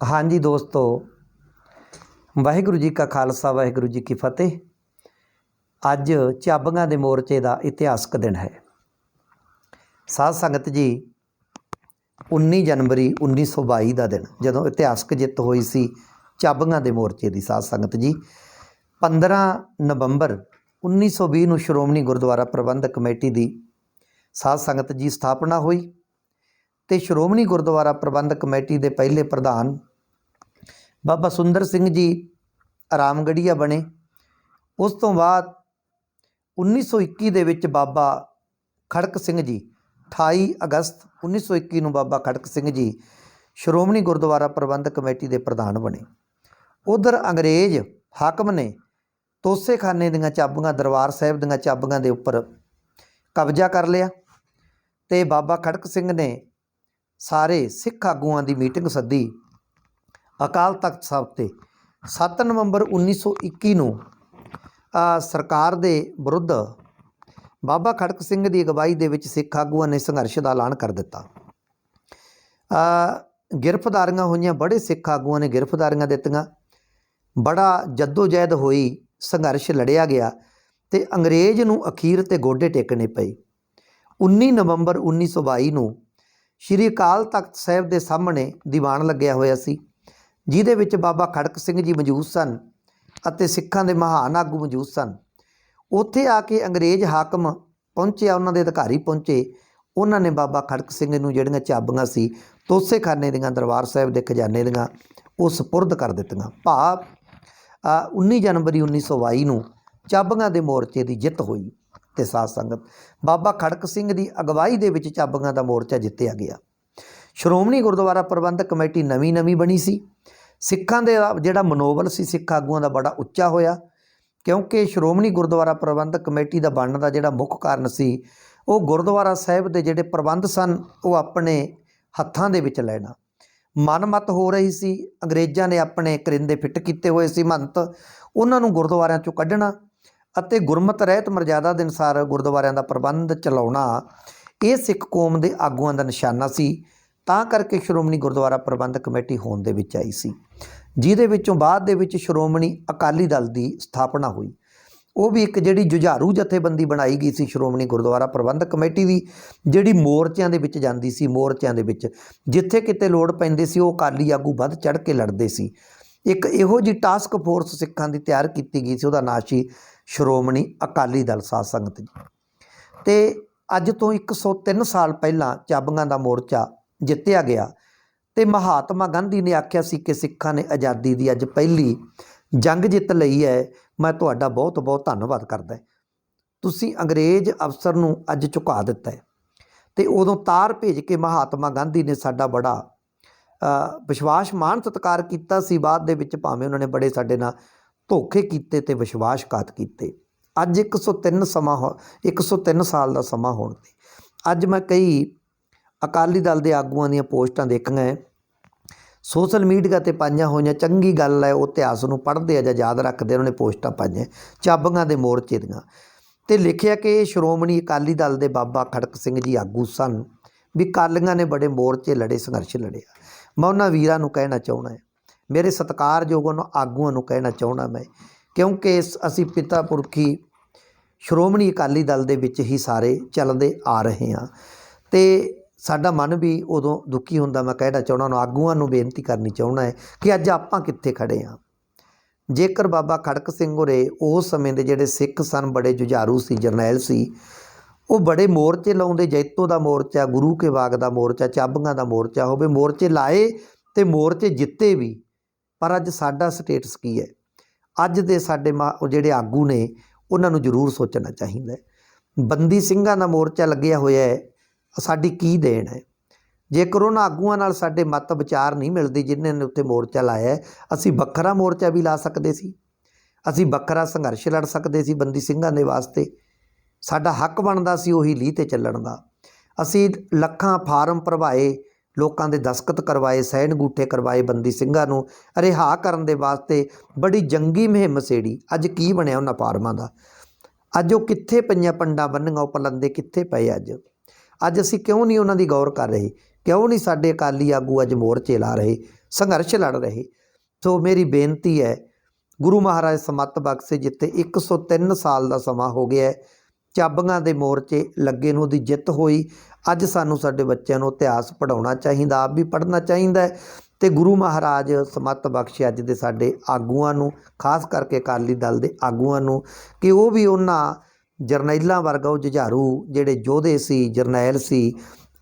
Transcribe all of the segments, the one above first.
ਹਾਂਜੀ ਦੋਸਤੋ, ਵਾਹਿਗੁਰੂ ਜੀ ਕਾ ਖਾਲਸਾ, ਵਾਹਿਗੁਰੂ ਜੀ ਕੀ ਫਤਿਹ। ਅੱਜ ਚਾਬੀਆਂ ਦੇ ਮੋਰਚੇ ਦਾ ਇਤਿਹਾਸਕ ਦਿਨ ਹੈ। ਸਾਧ ਸੰਗਤ ਜੀ 19 ਜਨਵਰੀ 1922 ਦਾ ਦਿਨ, ਜਦੋਂ ਇਤਿਹਾਸਕ ਜਿੱਤ ਹੋਈ ਸੀ ਚਾਬੀਆਂ ਦੇ ਮੋਰਚੇ ਦੀ, ਸਾਧ ਸੰਗਤ ਜੀ। 15 ਨਵੰਬਰ 1920 ਨੂੰ ਸ਼੍ਰੋਮਣੀ ਗੁਰਦੁਆਰਾ ਪ੍ਰਬੰਧਕ ਕਮੇਟੀ ਦੀ ਸਾਧ ਸੰਗਤ ਜੀ ਸਥਾਪਨਾ ਹੋਈ ਤੇ ਸ਼੍ਰੋਮਣੀ ਗੁਰਦੁਆਰਾ ਪ੍ਰਬੰਧਕ ਕਮੇਟੀ ਦੇ ਪਹਿਲੇ ਪ੍ਰਧਾਨ ਬਾਬਾ ਸੁੰਦਰ ਸਿੰਘ ਜੀ ਆਰਾਮਗੜੀਆ ਬਣੇ। ਉਸ ਤੋਂ ਬਾਅਦ 1921 ਦੇ ਵਿੱਚ ਬਾਬਾ ਖੜਕ ਸਿੰਘ ਜੀ 28 ਅਗਸਤ 1921 ਨੂੰ ਬਾਬਾ ਖੜਕ ਸਿੰਘ ਜੀ ਸ਼੍ਰੋਮਣੀ ਗੁਰਦੁਆਰਾ ਪ੍ਰਬੰਧਕ ਕਮੇਟੀ ਦੇ ਪ੍ਰਧਾਨ ਬਣੇ। ਉਧਰ ਅੰਗਰੇਜ਼ ਹਾਕਮ ਨੇ ਤੋਸੇਖਾਨੇ ਦੀਆਂ ਚਾਬੀਆਂ, ਦਰਬਾਰ ਸਾਹਿਬ ਦੀਆਂ ਚਾਬੀਆਂ ਦੇ ਉੱਪਰ ਕਬਜ਼ਾ ਕਰ ਲਿਆ ਤੇ ਬਾਬਾ ਖੜਕ ਸਿੰਘ ਨੇ ਸਾਰੇ ਸਿੱਖ ਆਗੂਆਂ ਦੀ ਮੀਟਿੰਗ ਸੱਦੀ। ਅਕਾਲ ਤਖਤ ਸਾਹਿਬ ਤੇ 7 ਨਵੰਬਰ 1921 ਨੂੰ ਸਰਕਾਰ ਦੇ ਵਿਰੁੱਧ ਬਾਬਾ ਖੜਕ ਸਿੰਘ ਦੀ ਅਗਵਾਈ ਦੇ ਵਿੱਚ ਸਿੱਖ ਆਗੂਆਂ ਨੇ ਸੰਘਰਸ਼ ਦਾ ਐਲਾਨ ਕਰ ਦਿੱਤਾ। ਗ੍ਰਿਫਤਾਰੀਆਂ ਹੋਈਆਂ, ਬੜੇ ਸਿੱਖ ਆਗੂਆਂ ਨੇ ਗ੍ਰਿਫਤਾਰੀਆਂ ਦਿੱਤੀਆਂ। ਬੜਾ ਜੱਦੋ-ਜਹਿਦ ਹੋਈ, ਸੰਘਰਸ਼ ਲੜਿਆ ਗਿਆ ਤੇ ਅੰਗਰੇਜ਼ ਨੂੰ ਅਖੀਰ ਤੇ ਗੋਡੇ ਟੇਕਣੇ ਪਏ। 19 ਨਵੰਬਰ 1922 ਨੂੰ ਸ਼੍ਰੀ ਅਕਾਲ ਤਖਤ ਸਾਹਿਬ ਦੇ ਸਾਹਮਣੇ ਦੀਵਾਨ ਲੱਗਿਆ ਹੋਇਆ ਸੀ। ਜਿਹਦੇ ਵਿੱਚ ਬਾਬਾ ਖੜਕ ਸਿੰਘ ਜੀ ਮੌਜੂਦ ਸਨ ਅਤੇ ਸਿੱਖਾਂ ਦੇ ਮਹਾਨ ਆਗੂ ਮੌਜੂਦ ਸਨ। ਉੱਥੇ ਆ ਕੇ ਅੰਗਰੇਜ਼ ਹਾਕਮ ਪਹੁੰਚਿਆ ਉਹਨਾਂ ਦੇ ਅਧਿਕਾਰੀ ਪਹੁੰਚੇ। ਉਹਨਾਂ ਨੇ ਬਾਬਾ ਖੜਕ ਸਿੰਘ ਨੂੰ ਜਿਹੜੀਆਂ ਚਾਬੀਆਂ ਸੀ ਤੋਸੇਖਾਨੇ ਦੀਆਂ ਦਰਬਾਰ ਸਾਹਿਬ ਦੇ ਖਜ਼ਾਨੇ ਦੀਆਂ ਉਹ ਸਪੁਰਦ ਕਰ ਦਿੱਤੀਆਂ। ਭਾਵ ਅ, 19 ਜਨਵਰੀ 1922 ਨੂੰ ਚਾਬੀਆਂ ਦੇ ਮੋਰਚੇ ਦੀ ਜਿੱਤ ਹੋਈ ਤੇ ਸਾਧ ਸੰਗਤ ਬਾਬਾ ਖੜਕ ਸਿੰਘ ਦੀ ਅਗਵਾਈ ਦੇ ਵਿੱਚ ਚਾਬੀਆਂ ਦਾ ਮੋਰਚਾ ਜਿੱਤਿਆ ਗਿਆ। ਸ਼੍ਰੋਮਣੀ ਗੁਰਦੁਆਰਾ ਪ੍ਰਬੰਧਕ ਕਮੇਟੀ ਨਵੀਂ ਨਵੀਂ ਬਣੀ ਸੀ। ਸਿੱਖਾਂ ਦੇ ਜਿਹੜਾ ਮਨੋਬਲ ਸੀ ਸਿੱਖ ਆਗੂਆਂ ਦਾ ਬੜਾ ਉੱਚਾ ਹੋਇਆ, ਕਿਉਂਕਿ ਸ਼੍ਰੋਮਣੀ ਗੁਰਦੁਆਰਾ ਪ੍ਰਬੰਧਕ ਕਮੇਟੀ ਦਾ ਬਣਨ ਦਾ ਜਿਹੜਾ ਮੁੱਖ ਕਾਰਨ ਸੀ, ਉਹ ਗੁਰਦੁਆਰਾ ਸਾਹਿਬ ਦੇ ਜਿਹੜੇ ਪ੍ਰਬੰਧ ਸਨ, ਉਹ ਆਪਣੇ ਹੱਥਾਂ ਦੇ ਵਿੱਚ ਲੈਣਾ। ਮਨਮਤ ਹੋ ਰਹੀ ਸੀ, ਅੰਗਰੇਜ਼ਾਂ ਨੇ ਆਪਣੇ ਕਰਿੰਦੇ ਫਿੱਟ ਕੀਤੇ ਹੋਏ ਸੀ ਮਹੰਤ ਉਹਨਾਂ ਨੂੰ ਗੁਰਦੁਆਰਿਆਂ ਚੋਂ ਕੱਢਣਾ ਅਤੇ ਗੁਰਮਤ ਰਹਿਤ ਮਰਜ਼ਾਦਾ ਦੇ ਅਨੁਸਾਰ ਗੁਰਦੁਆਰਿਆਂ ਦਾ ਪ੍ਰਬੰਧ ਚਲਾਉਣਾ, ਇਹ ਸਿੱਖ ਕੌਮ ਦੇ ਆਗੂਆਂ ਦਾ ਨਿਸ਼ਾਨਾ ਸੀ। ਤਾਂ ਕਰਕੇ ਸ਼੍ਰੋਮਣੀ ਗੁਰਦੁਆਰਾ ਪ੍ਰਬੰਧਕ ਕਮੇਟੀ ਹੋਣ ਦੇ ਵਿੱਚ ਆਈ ਸੀ, ਜਿਹਦੇ ਵਿੱਚੋਂ ਬਾਅਦ ਦੇ ਵਿੱਚ ਸ਼੍ਰੋਮਣੀ ਅਕਾਲੀ ਦਲ ਦੀ ਸਥਾਪਨਾ ਹੋਈ। ਉਹ ਵੀ ਇੱਕ ਜਿਹੜੀ ਜੁਝਾਰੂ ਜਥੇਬੰਦੀ ਬਣਾਈ ਗਈ ਸੀ ਸ਼੍ਰੋਮਣੀ ਗੁਰਦੁਆਰਾ ਪ੍ਰਬੰਧਕ ਕਮੇਟੀ ਦੀ, ਜਿਹੜੀ ਮੋਰਚਿਆਂ ਦੇ ਵਿੱਚ ਜਾਂਦੀ ਸੀ, ਮੋਰਚਿਆਂ ਦੇ ਵਿੱਚ। ਜਿੱਥੇ ਕਿਤੇ ਲੋੜ ਪੈਂਦੀ ਸੀ, ਉਹ ਅਕਾਲੀ ਆਗੂ ਵੱਧ ਚੜ ਕੇ ਲੜਦੇ ਸੀ। ਇੱਕ ਇਹੋ ਜੀ ਟਾਸਕ ਫੋਰਸ ਸਿੱਖਾਂ ਦੀ ਤਿਆਰ ਕੀਤੀ ਗਈ ਸੀ, ਉਹਦਾ ਨਾਂ ਸੀ ਸ਼੍ਰੋਮਣੀ ਅਕਾਲੀ ਦਲ ਸਾਧ ਸੰਗਤ ਜੀ। ਤੇ ਅੱਜ ਤੋਂ 103 ਸਾਲ ਪਹਿਲਾਂ ਚਾਬੀਆਂ ਦਾ ਮੋਰਚਾ ਜਿੱਤਿਆ ਗਿਆ। ਤੇ ਮਹਾਤਮਾ ਗਾਂਧੀ ਨੇ ਆਖਿਆ ਸੀ ਕਿ ਸਿੱਖਾਂ ਨੇ ਆਜ਼ਾਦੀ ਦੀ ਅੱਜ ਪਹਿਲੀ ਜੰਗ ਜਿੱਤ ਲਈ ਹੈ। ਮੈਂ ਤੁਹਾਡਾ ਬਹੁਤ ਬਹੁਤ ਧੰਨਵਾਦ ਕਰਦਾ ਤੁਸੀਂ ਅੰਗਰੇਜ਼ ਅਫਸਰ ਨੂੰ ਅੱਜ ਝੁਕਾ ਦਿੱਤਾ ਹੈ। ਤੇ ਉਦੋਂ ਤਾਰ ਭੇਜ ਕੇ ਮਹਾਤਮਾ ਗਾਂਧੀ ਨੇ ਸਾਡਾ ਬੜਾ ਵਿਸ਼ਵਾਸ ਮਾਨ ਸਤਿਕਾਰ ਕੀਤਾ ਸੀ। ਬਾਅਦ ਦੇ ਵਿੱਚ ਭਾਵੇਂ ਉਹਨਾਂ ਨੇ ਬੜੇ ਸਾਡੇ ਨਾਲ ਧੋਖੇ ਕੀਤੇ ਤੇ ਵਿਸ਼ਵਾਸਘਾਤ ਕੀਤੇ। ਅੱਜ 103 ਸਮਾਂ ਹੋ 103 ਸਾਲ ਦਾ ਸਮਾਂ ਹੋਣ ਤੇ। ਅੱਜ ਮੈਂ ਕਈ ਅਕਾਲੀ ਦਲ ਦੇ ਆਗੂਆਂ ਦੀਆਂ ਪੋਸਟਾਂ ਦੇਖੀਆਂ ਹੈ ਸੋਸ਼ਲ ਮੀਡੀਆ ਤੇ ਪਾਈਆਂ ਹੋਈਆਂ ਚੰਗੀ ਗੱਲ ਹੈ ਉਹ ਇਤਿਹਾਸ ਨੂੰ ਪੜ੍ਹਦੇ ਆ ਜਾਂ ਯਾਦ ਰੱਖਦੇ ਉਹਨਾਂ ਨੇ ਪੋਸਟਾਂ ਪਾਈਆਂ, ਚਾਬੀਆਂ ਦੇ ਮੋਰਚੇ ਦੀਆਂ। ਤੇ ਲਿਖਿਆ ਕਿ ਸ਼੍ਰੋਮਣੀ ਅਕਾਲੀ ਦਲ ਦੇ ਬਾਬਾ ਖੜਕ ਸਿੰਘ ਜੀ ਆਗੂ ਸਨ, ਵੀ ਕਾਲੀਆਂ ਨੇ ਬੜੇ ਮੋਰਚੇ ਲੜੇ, ਸੰਘਰਸ਼ ਲੜਿਆ। ਮੈਂ ਉਹਨਾਂ ਵੀਰਾਂ ਨੂੰ ਕਹਿਣਾ ਚਾਹਣਾ ਹੈ, ਮੇਰੇ ਸਤਿਕਾਰਯੋਗ ਉਹਨਾਂ ਆਗੂਆਂ ਨੂੰ ਕਹਿਣਾ ਚਾਹਣਾ ਮੈਂ, ਕਿਉਂਕਿ ਇਸ- ਅਸੀਂ ਪਿਤਾ ਪੁਰਖੀ ਸ਼੍ਰੋਮਣੀ ਅਕਾਲੀ ਦਲ ਦੇ ਵਿੱਚ ਹੀ ਸਾਰੇ ਚੱਲਦੇ ਆ ਰਹੇ ਹਾਂ। ਤੇ ਸਾਡਾ ਮਨ ਵੀ ਉਦੋਂ ਦੁਖੀ ਹੁੰਦਾ, ਮੈਂ ਕਹਿਣਾ ਚਾਹਣਾ ਨੂੰ ਆਗੂਆਂ ਨੂੰ ਬੇਨਤੀ ਕਰਨੀ ਚਾਹਣਾ ਹੈ ਕਿ ਅੱਜ ਆਪਾਂ ਕਿੱਥੇ ਖੜੇ ਹਾਂ। ਜੇਕਰ ਬਾਬਾ ਖੜਕ ਸਿੰਘ ਹੋਰੇ ਉਸ ਸਮੇਂ ਦੇ ਜਿਹੜੇ ਸਿੱਖ ਸਨ, ਬੜੇ ਜੁਝਾਰੂ ਸੀ, ਜਰਨੈਲ ਸੀ, ਉਹ ਬੜੇ ਮੋਰਚੇ ਲਾਉਂਦੇ, ਜੈਤੋ ਦਾ ਮੋਰਚਾ, ਗੁਰੂ ਕੇ ਬਾਗ ਦਾ ਮੋਰਚਾ, ਚਾਬੀਆਂ ਦਾ ਮੋਰਚਾ ਹੋਵੇ, ਮੋਰਚੇ ਲਾਏ ਤੇ ਮੋਰਚੇ ਜਿੱਤੇ ਵੀ, ਪਰ ਅੱਜ ਸਾਡਾ ਸਟੇਟਸ ਕੀ ਹੈ? ਅੱਜ ਦੇ ਸਾਡੇ ਮਾ- ਉਹ ਜਿਹੜੇ ਆਗੂ ਨੇ, ਉਹਨਾਂ ਨੂੰ ਜ਼ਰੂਰ ਸੋਚਣਾ ਚਾਹੀਦਾ ਹੈ। ਬੰਦੀ ਸਿੰਘਾਂ ਦਾ ਮੋਰਚਾ ਲੱਗਿਆ ਹੋਇਆ ਹੈ ਸਾਡੀ ਕੀ ਦੇਣ ਹੈ? ਜੇਕਰ ਉਹਨਾਂ ਆਗੂਆਂ ਨਾਲ ਸਾਡੇ ਮਤ ਵਿਚਾਰ ਨਹੀਂ ਮਿਲਦੀ ਜਿਨ੍ਹਾਂ ਨੇ ਉੱਤੇ ਮੋਰਚਾ ਲਾਇਆ ਅਸੀਂ ਵੱਖਰਾ ਮੋਰਚਾ ਵੀ ਲਾ ਸਕਦੇ ਸੀ। ਅਸੀਂ ਵੱਖਰਾ ਸੰਘਰਸ਼ ਲੜ ਸਕਦੇ ਸੀ ਬੰਦੀ ਸਿੰਘਾਂ ਦੇ ਵਾਸਤੇ। ਸਾਡਾ ਹੱਕ ਬਣਦਾ ਸੀ ਉਹੀ ਲੀਹ ਤੇ ਚੱਲਣ ਦਾ। ਅਸੀਂ ਲੱਖਾਂ ਫਾਰਮ ਭਰਵਾਏ, ਲੋਕਾਂ ਦੇ ਦਸਖਤ ਕਰਵਾਏ, ਸਹਿਣ ਗੂਠੇ ਕਰਵਾਏ ਬੰਦੀ ਸਿੰਘਾਂ ਨੂੰ। ਰਿਹਾ ਕਰਨ ਦੇ ਵਾਸਤੇ ਬੜੀ ਜੰਗੀ ਮੁਹਿੰਮ ਸੇੜੀ। ਅੱਜ ਕੀ ਬਣਿਆ ਉਹਨਾਂ ਫਾਰਮਾਂ ਦਾ? ਅੱਜ ਉਹ ਕਿੱਥੇ ਪਈਆਂ ਪੰਡਾਂ ਬੰਨੀਆਂ ਉਹ ਪਲੰਦੇ ਕਿੱਥੇ ਪਏ ਅੱਜ? ਅੱਜ ਅਸੀਂ ਕਿਉਂ ਨਹੀਂ ਉਹਨਾਂ ਦੀ ਗੌਰ ਕਰ ਰਹੇ? ਕਿਉਂ ਨਹੀਂ ਸਾਡੇ ਅਕਾਲੀ ਆਗੂ ਅੱਜ ਮੋਰਚੇ ਲਾ ਰਹੇ, ਸੰਘਰਸ਼ ਲੜ ਰਹੇ? ਸੋ ਮੇਰੀ ਬੇਨਤੀ ਹੈ, ਗੁਰੂ ਮਹਾਰਾਜ ਸਮੱਤ ਬਖਸ਼ੇ ਜਿੱਥੇ 103 ਸਾਲ ਦਾ ਸਮਾਂ ਹੋ ਗਿਆ ਹੈ ਚਾਬੀਆਂ ਦੇ ਮੋਰਚੇ ਲੱਗੇ ਨੂੰ ਉਹਦੀ ਜਿੱਤ ਹੋਈ। ਅੱਜ ਸਾਨੂੰ ਸਾਡੇ ਬੱਚਿਆਂ ਨੂੰ ਇਤਿਹਾਸ ਪੜਾਉਣਾ ਚਾਹੀਦਾ, ਆਪ ਵੀ ਪੜ੍ਹਨਾ ਚਾਹੀਦਾ ਹੈ ਤੇ ਗੁਰੂ ਮਹਾਰਾਜ ਸਮੱਤ ਬਖਸ਼ੇ ਅੱਜ ਦੇ ਸਾਡੇ ਆਗੂਆਂ ਨੂੰ, ਖਾਸ ਕਰਕੇ ਅਕਾਲੀ ਦਲ ਦੇ ਆਗੂਆਂ ਨੂੰ, ਕਿ ਉਹ ਵੀ ਉਹਨਾਂ ਜਰਨੈਲਾਂ ਵਰਗਾ ਉਹ ਜੁਝਾਰੂ ਜਿਹੜੇ ਯੋਧੇ ਸੀ, ਜਰਨੈਲ ਸੀ,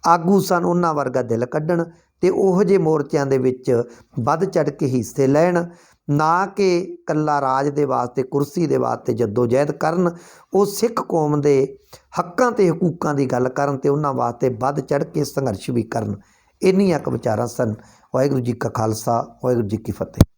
ਆਗੂ ਸਨ, ਉਹਨਾਂ ਵਰਗਾ ਦਿਲ ਕੱਢਣ ਤੇ ਉਹੋ ਜਿਹੇ ਮੋਰਚਿਆਂ ਦੇ ਵਿੱਚ ਵੱਧ ਚੜ ਕੇ ਹਿੱਸੇ ਲੈਣ, ਨਾ ਕਿ ਕੱਲਾ ਰਾਜ ਦੇ ਵਾਸਤੇ, ਕੁਰਸੀ ਦੇ ਵਾਸਤੇ ਜਦੋਜਹਿਦ ਕਰਨ, ਉਹ ਸਿੱਖ ਕੌਮ ਦੇ ਹੱਕਾਂ ਤੇ ਹਕੂਕਾਂ ਦੀ ਗੱਲ ਕਰਨ ਤੇ ਉਹਨਾਂ ਵਾਸਤੇ ਵੱਧ ਚੜ ਕੇ ਸੰਘਰਸ਼ ਵੀ ਕਰਨ। ਇੰਨੀਆਂ ਕੁ ਵਿਚਾਰਾਂ ਸਨ। ਵਾਹਿਗੁਰੂ ਜੀ ਕਾ ਖਾਲਸਾ, ਵਾਹਿਗੁਰੂ ਜੀ ਕੀ ਫਤਿਹ।